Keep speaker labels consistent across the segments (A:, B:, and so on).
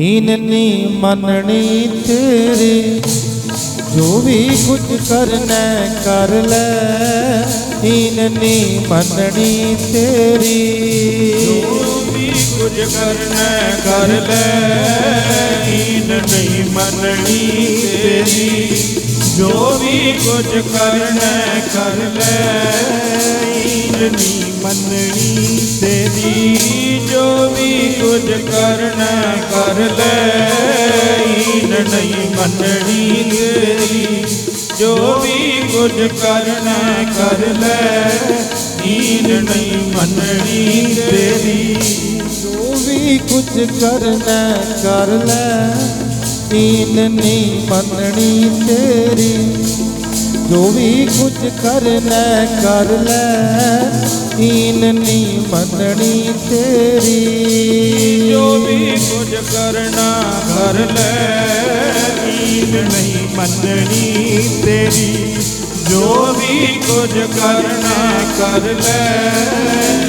A: ਈਨ ਨੀ ਮੰਨਣੀ ਤੇਰੀ, ਜੋ ਵੀ ਕੁਝ ਕਰਨਾ ਕਰ ਲੈ। ਈਨ ਨੀ ਮੰਨਣੀ ਤੇਰੀ,
B: ਜੋ ਵੀ ਕੁਝ ਕਰਨਾ ਕਰ ਲੈ। ਈਨ ਨਹੀਂ ਮੰਨਣੀ ਤੇਰੀ ਜੋ ਵੀ ਕੁਝ ਕਰਨਾ, ਕਰ ਲੈ। ਈਨ ਨਹੀਂ ਮੰਨਣੀ ਤੇਰੀ, ਜੋ ਵੀ ਕੁਝ ਕਰਨਾ, ਕਰ ਲੈ। ਨਹੀਂ ਮੰਨਣੀ ਤੇਰੀ, ਜੋ ਵੀ ਕੁਝ ਕਰਨਾ, ਕਰ ਲੈ। ਈਨ ਨਹੀਂ ਮੰਨਣੀ ਤੇਰੀ,
A: ਜੋ ਵੀ ਕੁਝ ਕਰਨਾ, ਕਰ ਲੈ। ਈਨ ਨਹੀਂ ਮੰਨਣੀ ਤੇਰੀ। ਜੋ ਵੀ ਕੁਝ ਕਰਨਾ ਕਰ ਲੈ। ਈਨ ਨਹੀਂ ਮੰਨਣੀ ਤੇਰੀ।
B: ਜੋ ਵੀ ਕੁਝ ਕਰਨਾ, ਕਰ ਲੈ। ਈਨ ਨਹੀਂ ਮੰਨਣੀ ਤੇਰੀ। ਜੋ ਵੀ ਕੁਝ ਕਰਨਾ, ਕਰ ਲੈ।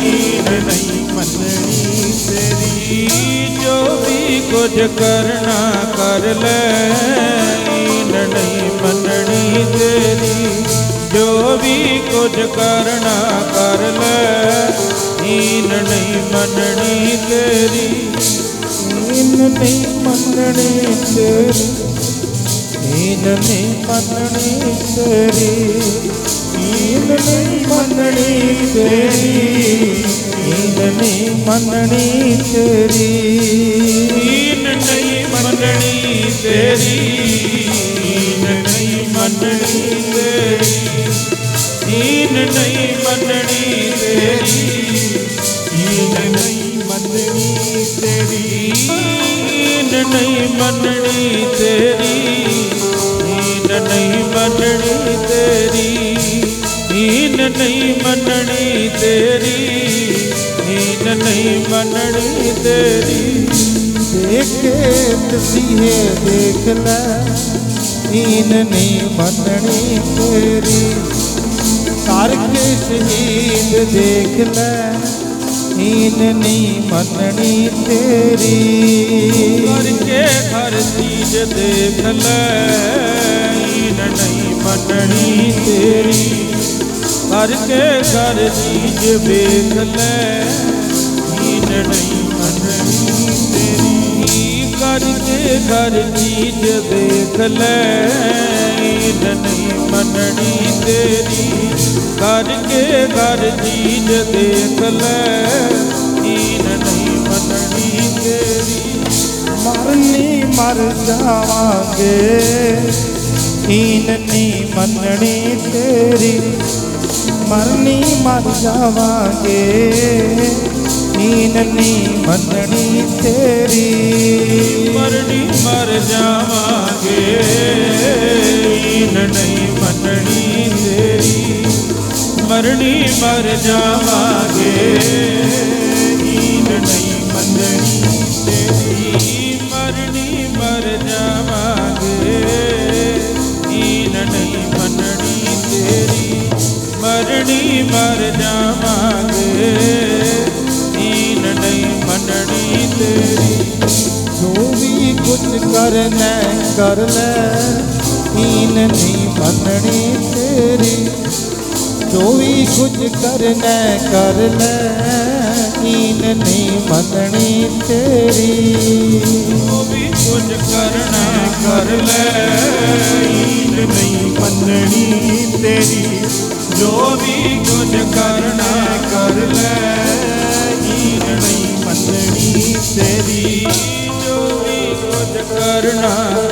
B: ਈਨ ਨਹੀਂ ਮੰਨਣੀ ਤੇਰੀ। ਜੋ ਕੁਝ ਕਰਨਾ ਕਰ ਲੈ। ਈਨ ਨਹੀਂ ਮੰਨਣੀ ਤੇਰੀ। ਜੋ ਵੀ ਕੁਝ ਕਰਨਾ ਕਰ ਲੈ। ਈਨ ਨਹੀਂ ਮੰਨਣੀ ਤੇਰੀ।
A: ਈਨ ਨੀ ਮੰਨਣੀ ਤੇਰੀ। ਈਨ ਨੀ ਮੰਨਣੀ ਤੇਰੀ। ਈਨ ਨੀ ਮੰਨਣੀ ਤੇਰੀ। ਈਨ ਨੀ ਮੰਨਣੀ ਤੇਰੀ।
B: ਮੰਨਣੀ ਤੇਰੀ ਈਨ ਨਹੀਂ ਮੰਨਣੀ ਤੇਰੀ ਈਨ ਨਹੀਂ ਮੰਨਣੀ ਤੇਰੀ ਈਨ ਨਹੀਂ ਮੰਨਣੀ ਤੇਰੀ ਈਨ ਨਹੀਂ ਮੰਨਣੀ ਤੇਰੀ ਈਨ ਨਹੀਂ ਮੰਨਣੀ ਤੇਰੀ ਈਨ ਨਹੀਂ ਮੰਨਣੀ ਤੇਰੀ ਈਨ ਨਹੀਂ ਮੰਨਣੀ ਤੇਰੀ
A: ਦੇਖ ਤਸੀਹੇ ਦੇਖ ਲੈ ਈਨ ਨੀ ਮੰਨਣੀ ਤੇਰੀ। ਕਰਕੇ ਸ਼ਹੀਦ ਦੇਖ ਲੈ ਈਨ ਨੀ ਮੰਨਣੀ ਤੇਰੀ।
B: ਕਰਕੇ ਹਰ ਚੀਜ਼ ਦੇਖ ਲੈ ਈਨ ਨਹੀਂ ਮੰਨਣੀ ਤੇਰੀ। ਕਰਕੇ ਹਰ ਚੀਜ਼ ਵੇਖ ਲੈ। ਲੈ ਈਨ ਨਹੀਂ ਮੰਨਣੀ ਤੇਰੀ ਕਰਕੇ ਹਰ ਚੀਜ਼ ਦੇਖ ਲੈ ਈਨ ਨਹੀਂ ਮੰਨਣੀ ਤੇਰੀ
A: ਮਰਨੀ ਮਰ ਜਾਵਾਂਗੇ ਈਨ ਨੀ ਮੰਨਣੀ ਤੇਰੀ ਮਰਨੀ ਮਰ ਜਾਵਾਂਗੇ ਈਨ ਨੀ ਮੰਨਣੀ ਤੇਰੀ।
B: ਮਰਨੀ ਮਰ ਜਾਵਾਂਗੇ। ਈਨ ਨਹੀਂ ਮੰਨਣੀ ਤੇਰੀ। ਮਰਣੀ ਮਰ ਜਾਵਾਂਗੇ। ਈਨ ਨਹੀਂ ਮੰਨਣੀ ਤੇਰੀ। ਮਰਣੀ ਮਰ ਜਾਵਾਂਗੇ। ਈਨ ਨਹੀਂ ਮੰਨਣੀ ਤੇਰੀ। ਮਰਨੀ ਮਰ ਜਾਵਾਂਗੇ।
A: ਕਰ ਲੈ। ਈਨ ਨੀ ਮੰਨਣੀ ਤੇਰੀ। ਜੋ ਵੀ ਕੁਝ ਕਰਨਾ ਕਰ ਲੈ। ਈਨ ਨੀ ਮੰਨਣੀ ਤੇਰੀ।
B: ਜੋ ਵੀ ਕੁਝ ਕਰਨਾ ਕਰ ਲੈ। ਈਨ ਨਹੀਂ ਮੰਨਣੀ ਤੇਰੀ। ਜੋ ਵੀ ਕੁਝ ਕਰਨਾ ਕਰ ਲੈ। ਈਨ ਨਹੀਂ ਮੰਨਣੀ ਤੇਰੀ। ਜੋ ਵੀ ਕੁਝ ਕਰਨਾ